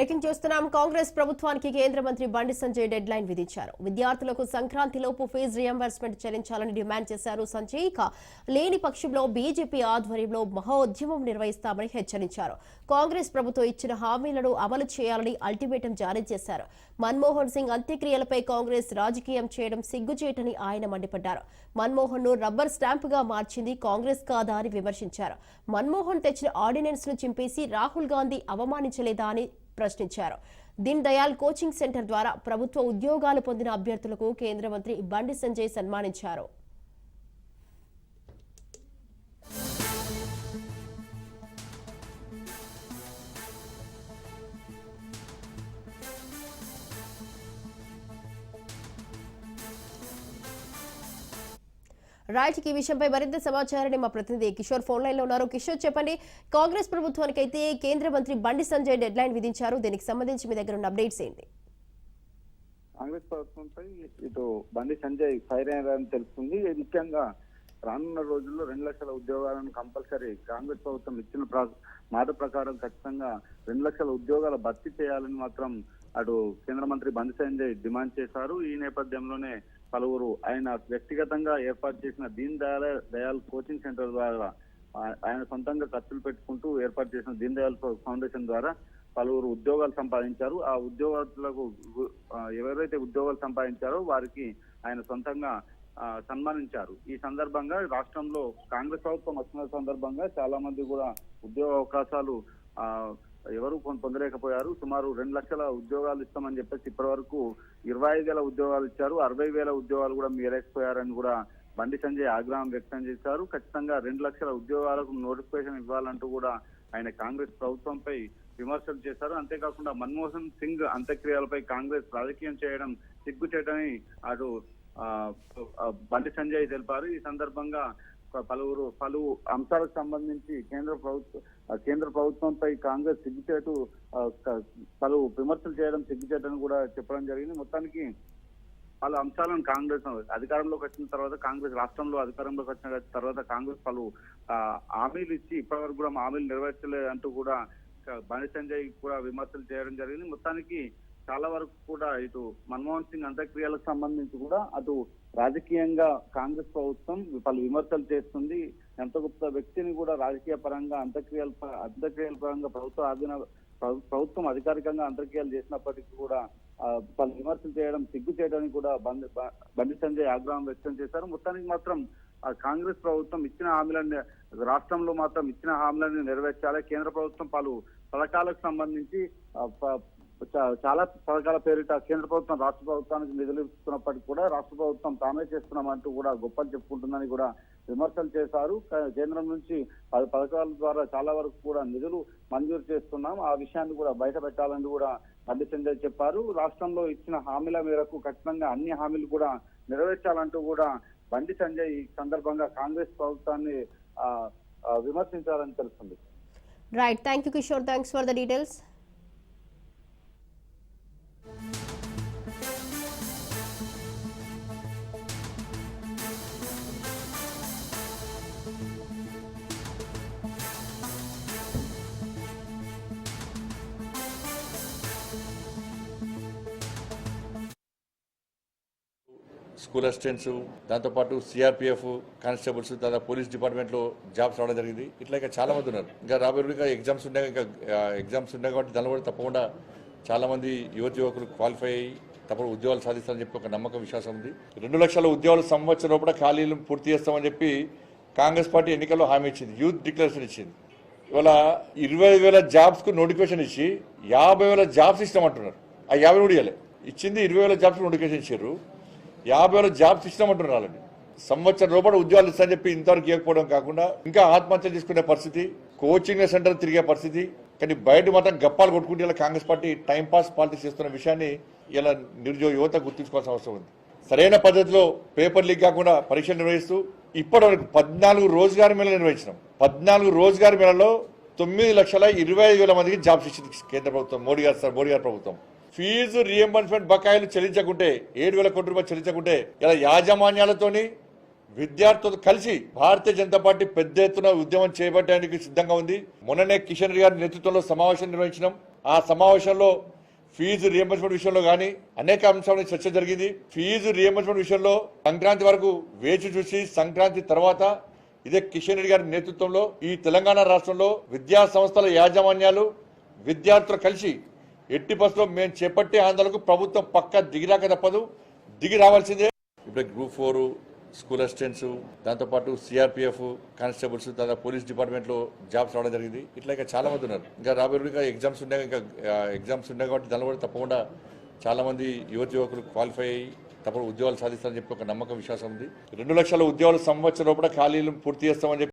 Breaking చూస్తున్నాం కాంగ్రెస్ ప్రభుత్వానికి కేంద్ర మంత్రి బండి సంజయ్ డెడ్ లైన్ విధించారు. విద్యార్థులకు సంక్రాంతిలోపు ఫీజు రియంబర్స్మెంట్ చెల్లించాలని డిమాండ్ చేశారు సంజయ్. ఇక లేని పక్షంలో బీజేపీ ఆధ్వర్యంలో మహోద్యమం నిర్వహిస్తామని హెచ్చరించారు. కాంగ్రెస్ ప్రభుత్వం ఇచ్చిన హామీలను అమలు చేయాలని అల్టిమేటం జారీ చేశారు. మన్మోహన్ సింగ్ అంత్యక్రియలపై కాంగ్రెస్ రాజకీయం చేయడం సిగ్గుచేటని ఆయన మండిపడ్డారు. మన్మోహన్ను రబ్బర్ స్టాంపుగా మార్చింది కాంగ్రెస్ కాదా అని విమర్శించారు. మన్మోహన్ తెచ్చిన ఆర్డినెన్స్ను చింపేసి రాహుల్ గాంధీ అవమానించలేదా అని ప్రశ్నించారు. దీన్ దయాల్ కోచింగ్ సెంటర్ ద్వారా ప్రభుత్వ ఉద్యోగాలు పొందిన అభ్యర్థులకు కేంద్ర మంత్రి బండి సంజయ్ సన్మానించారు. రైట్ ఈ విషయంపై మరింత సమాచారాన్ని మా ప్రతినిధి కిషోర్ ఫోన్ లైన్లో ఉన్నారు. కిషోర్ చెప్పండి. కాంగ్రెస్ ప్రభుత్వానికి అయితే కేంద్ర మంత్రి బండి సంజయ్ డెడ్ లైన్ విధించారు. దీనికి సంబంధించి మీ దగ్గర ఉన్న అప్డేట్స్ ఏంటి? కాంగ్రెస్ ప్రభుత్వంపై ఇటు బండి సంజయ్ ఫైర్ అయ్యారని తెలుస్తుంది. ముఖ్యంగా రానున్న రోజుల్లో రెండు లక్షల ఉద్యోగాలను కంపల్సరీ కాంగ్రెస్ ప్రభుత్వం ఇచ్చిన మాట ప్రకారం ఖచ్చితంగా రెండు లక్షల ఉద్యోగాల భర్తీ చేయాలని మాత్రం అటు కేంద్ర మంత్రి బండి సంజయ్ డిమాండ్ చేశారు. ఈ నేపథ్యంలోనే పలువురు ఆయన వ్యక్తిగతంగా ఏర్పాటు చేసిన దీన్ దయాళ్ దయాల్ కోచింగ్ సెంటర్ ద్వారా ఆయన సొంతంగా ఖర్చులు పెట్టుకుంటూ ఏర్పాటు చేసిన దీన్ దయాల్ ఫౌండేషన్ ద్వారా పలువురు ఉద్యోగాలు సంపాదించారు. ఆ ఉద్యోగాలకు ఎవరైతే ఉద్యోగాలు సంపాదించారో వారికి ఆయన సొంతంగా సన్మానించారు. ఈ సందర్భంగా రాష్ట్రంలో కాంగ్రెస్ ప్రభుత్వం వచ్చిన సందర్భంగా చాలా మంది కూడా ఉద్యోగ అవకాశాలు ఆ, ఎవరు పొందలేకపోయారు. సుమారు రెండు లక్షల ఉద్యోగాలు ఇస్తామని చెప్పేసి ఇప్పటి వరకు ఇరవై ఐదు వేల ఉద్యోగాలు ఇచ్చారు. అరవై వేల ఉద్యోగాలు కూడా మీరేకపోయారని కూడా బండి సంజయ్ ఆగ్రహం వ్యక్తం చేశారు. ఖచ్చితంగా రెండు లక్షల ఉద్యోగాలకు నోటిఫికేషన్ ఇవ్వాలంటూ కూడా ఆయన కాంగ్రెస్ ప్రభుత్వంపై విమర్శలు చేశారు. అంతేకాకుండా మన్మోహన్ సింగ్ అంత్యక్రియలపై కాంగ్రెస్ రాజకీయం చేయడం సిగ్గుచేటని అటు బండి సంజయ్ తెలిపారు. ఈ సందర్భంగా పలువురు పలు అంశాలకు సంబంధించి కేంద్ర ప్రభుత్వం కేంద్ర ప్రభుత్వంపై కాంగ్రెస్ సిగ్గుచేటు పలు విమర్శలు చేయడం సిగ్గుచేటని కూడా చెప్పడం జరిగింది. మొత్తానికి పలు అంశాలను కాంగ్రెస్ అధికారంలోకి వచ్చిన తర్వాత కాంగ్రెస్ రాష్ట్రంలో అధికారంలోకి వచ్చిన తర్వాత కాంగ్రెస్ పలు హామీలు ఇచ్చి ఇప్పటివరకు కూడా మా హామీలు నెరవేర్చలేదు అంటూ కూడా బండి సంజయ్ కూడా విమర్శలు చేయడం జరిగింది. మొత్తానికి చాలా వరకు కూడా ఇటు మన్మోహన్ సింగ్ అంత్యక్రియలకు సంబంధించి కూడా అటు రాజకీయంగా కాంగ్రెస్ ప్రభుత్వం పలు విమర్శలు చేస్తుంది. ఎంత గొప్ప వ్యక్తిని కూడా రాజకీయ పరంగా అంత్యక్రియల అంత్యక్రియల పరంగా ప్రభుత్వ ఆధీన ప్రభుత్వం అధికారికంగా అంత్యక్రియలు చేసినప్పటికీ కూడా పలు విమర్శలు చేయడం సిగ్గు చేయడానికి కూడా బండి బండి సంజయ్ ఆగ్రహం వ్యక్తం చేశారు. మొత్తానికి మాత్రం కాంగ్రెస్ ప్రభుత్వం ఇచ్చిన హామీలను రాష్ట్రంలో మాత్రం ఇచ్చిన హామీలను నెరవేర్చాలి. కేంద్ర ప్రభుత్వం పలు పథకాలకు సంబంధించి చాలా పథకాల పేరిట కేంద్ర ప్రభుత్వం రాష్ట్ర ప్రభుత్వానికి నిధులు ఇస్తున్నప్పటికీ కూడా రాష్ట్ర ప్రభుత్వం తామే చేస్తున్నామంటూ కూడా గొప్పలు చెప్పుకుంటుందని కూడా విమర్శలు చేశారు. కేంద్రం నుంచి పది పథకాల ద్వారా చాలా వరకు కూడా నిధులు మంజూరు చేస్తున్నాం. ఆ విషయాన్ని కూడా బయట పెట్టాలని కూడా బండి సంజయ్ చెప్పారు. రాష్ట్రంలో ఇచ్చిన హామీల మేరకు ఖచ్చితంగా అన్ని హామీలు కూడా నెరవేర్చాలంటూ కూడా బండి సంజయ్ ఈ సందర్భంగా కాంగ్రెస్ ప్రభుత్వాన్ని విమర్శించాలని తెలుస్తుంది. Right thank you Kishore thanks for the details school assistants దాంతోపాటు సిఆర్పిఎఫ్ కానిస్టేబుల్స్ తర్వాత పోలీస్ డిపార్ట్మెంట్లో జాబ్స్ రావడం జరిగింది. ఇట్లా ఇంకా చాలా మంది ఉన్నారు. ఇంకా రాబోయే ఎగ్జామ్స్ ఉన్నాయి. ఇంకా ఎగ్జామ్స్ ఉన్నాయి కాబట్టి దానిలో కూడా తప్పకుండా చాలా మంది యువతి యువకులు క్వాలిఫై అయ్యి తప్పకుండా ఉద్యోగాలు సాధిస్తారని చెప్పి ఒక నమ్మకం విశ్వాసం ఉంది. రెండు లక్షల ఉద్యోగాలు సంవత్సరం కూడా ఖాళీలు పూర్తి చేస్తామని చెప్పి కాంగ్రెస్ పార్టీ ఎన్నికల్లో హామీ ఇచ్చింది. యూత్ డిక్లరేషన్ ఇచ్చింది. ఇవాళ ఇరవై వేల జాబ్స్కు నోటిఫికేషన్ ఇచ్చి యాభై వేల జాబ్స్ ఇస్తామంటున్నారు. ఆ యాభై మూడు ఇవ్వలే ఇచ్చింది ఇరవై వేల జాబ్స్ నోటిఫికేషన్ ఇచ్చారు. యాభై వేల జాబ్స్ ఇస్తామంటున్నారు వాళ్ళని సంవత్సరం రూపాయలు ఉద్యోగాలు ఇస్తామని చెప్పి ఇంతవరకు ఇవ్వకపోవడం కాకుండా ఇంకా ఆత్మహత్య చేసుకునే పరిస్థితి కోచింగ్ సెంటర్ తిరిగే పరిస్థితి కానీ బయట మాత్రం గప్పాలు కొట్టుకుంటే ఇలా కాంగ్రెస్ పార్టీ టైంపాస్ పాలిటిక్స్ చేస్తున్న విషయాన్ని ఇలా నిరుద్యోగ యువత గుర్తుంచుకోవాల్సిన అవసరం ఉంది. సరైన పద్ధతిలో పేపర్ లీక్ కాకుండా పరీక్షలు నిర్వహిస్తూ ఇప్పటి వరకు పద్నాలుగు రోజుగారి మేళ నిర్వహించినాం. పద్నాలుగు రోజుగారి మేళలో తొమ్మిది లక్షల ఇరవై ఐదు వేల మందికి జాబ్స్ ఇచ్చింది కేంద్ర ప్రభుత్వం మోడీ గారు సార్ మోడీ గారి ప్రభుత్వం. ఫీజు రియంబర్స్మెంట్ బకాయిలు చెల్లించకుంటే ఏడు వేల కోట్ల రూపాయలు చెల్లించకుంటే ఇలా యాజమాన్యాలతోని విద్యార్థులతో కలిసి భారతీయ జనతా పార్టీ పెద్ద ఎత్తున ఉద్యమం చేపట్టడానికి సిద్ధంగా ఉంది. మొన్ననే కిషన్ రెడ్డి గారి నేతృత్వంలో సమావేశం నిర్వహించినాం. ఆ సమావేశంలో ఫీజు రియంబర్స్మెంట్ విషయంలో కానీ అనేక అంశాల చర్చ జరిగింది. ఫీజు రియంబర్స్మెంట్ విషయంలో సంక్రాంతి వరకు వేచి చూసి సంక్రాంతి తర్వాత ఇదే కిషన్ రెడ్డి గారి నేతృత్వంలో ఈ తెలంగాణ రాష్ట్రంలో విద్యా సంస్థల యాజమాన్యాలు విద్యార్థులు కలిసి ఎట్టి బస్సులో మేము చేపట్టే ఆందోళనకు ప్రభుత్వం పక్క దిగిరాక తప్పదు. దిగి రావాల్సిందే. ఇప్పుడు గ్రూప్ ఫోర్ స్కూల్ అసిస్టెంట్స్ దాంతోపాటు సిఆర్పిఎఫ్ కానిస్టేబుల్స్ తర్వాత పోలీస్ డిపార్ట్మెంట్లో జాబ్స్ రావడం జరిగింది. ఇట్లా ఇంకా చాలా మంది ఉన్నారు. ఇంకా రాబోయే ఇంకా ఎగ్జామ్స్ ఉన్నాయి. ఇంకా ఎగ్జామ్స్ ఉన్నాయి కాబట్టి దానిలో కూడా తప్పకుండా చాలామంది యువతి యువకులు క్వాలిఫై అయ్యి తప్పకుండా ఉద్యోగాలు సాధిస్తారని చెప్పి ఒక నమ్మకం విశ్వాసం ఉంది. రెండు లక్షల ఉద్యోగాలు సంవత్సరం లోపల ఖాళీలు పూర్తి చేస్తామని చెప్పి